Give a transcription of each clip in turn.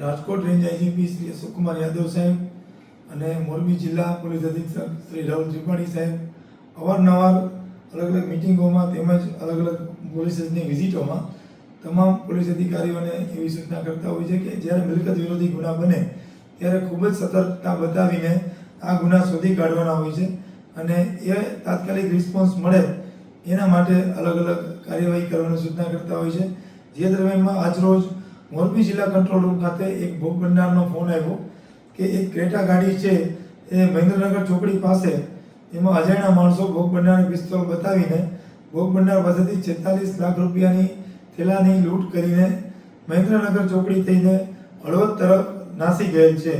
Rajkot range IGP Shri Sukumar Yadav સાહેબ અને મોરબી જિલ્લા પોલીસ અધિક્ષક શ્રી રાહુલ ત્રિપાઠી સાહેબ અવારનવાર અલગ અલગ મિટિંગોમાં તેમજ અલગ અલગ પોલીસની વિઝિટોમાં તમામ પોલીસ અધિકારીઓને એવી સૂચના કરતા હોય છે કે જ્યારે મિલકત વિરોધી ગુના બને ત્યારે ખૂબ જ સતર્કતા બતાવીને આ ગુના શોધી કાઢવાના હોય છે અને એ તાત્કાલિક રિસ્પોન્સ મળે એના માટે અલગ અલગ કાર્યવાહી કરવાની સૂચના કરતા હોય છે. જે દરમિયાનમાં આજરોજ મોરબી જિલ્લા કંટ્રોલ રૂમ ખાતે એક ભોગ બનનારનો ફોન આવ્યો કે એક ક્રેટા ગાડી છે એ મહેન્દ્રનગર ચોકડી પાસે. એમાં અજાણ્યા માણસો ભોગ બનનારને પિસ્તોલ બતાવીને ભોગ બનનાર પાસેથી છેતાલીસ લાખ રૂપિયાની થેલાની લૂંટ કરીને મહેન્દ્રનગર ચોકડી થઈને હળવદ તરફ નાસી ગયેલ છે.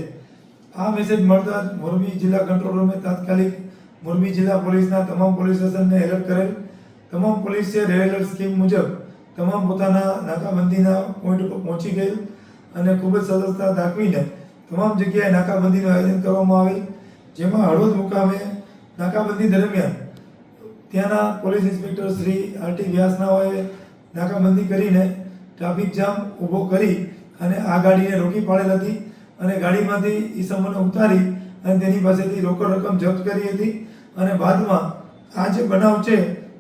આ મેસેજ મળતા જ મોરબી જિલ્લા કંટ્રોલ રૂમે તાત્કાલિક મોરબી જિલ્લા પોલીસના તમામ પોલીસ સ્ટેશનને એલર્ટ કરેલ. તમામ પોલીસે રેડ એલર્ટ સ્કીમ મુજબ તમામ પોતાના નાકાબંધીના પોઈન્ટ ઉપર પહોંચી ગયેલ અને ખૂબ જ સતર્કતા દાખવીને તમામ જગ્યાએ નાકાબંધીનું આયોજન કરવામાં આવી જેમાં હળવદ મુકામે નાકાબંધી દરમિયાન ત્યાંના પોલીસ ઇન્સ્પેક્ટર શ્રી આરટી વ્યાસનાઓએ નાકાબંધી કરીને ટ્રાફિક જામ ઊભો કરી અને આ ગાડીને રોકી પાડેલ હતી અને ગાડીમાંથી ઈસમોને ઉતારી અને તેની પાસેથી રોકડ રકમ જપ્ત કરી હતી અને બાદમાં આ જે બનાવ છે,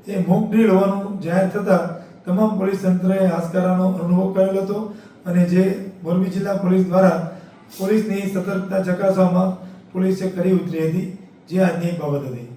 એ મોક ડ્રીલ હોવાનું જાહેર થતાં તમામ પોલીસ તંત્રએ હાશકારાનો અનુભવ કરેલો હતો અને જે મોરબી જિલ્લા પોલીસ દ્વારા પોલીસની સતર્કતા ચકાસવામાં પોલીસે કરી ઉતરી હતી, જે આજની બાબત હતી.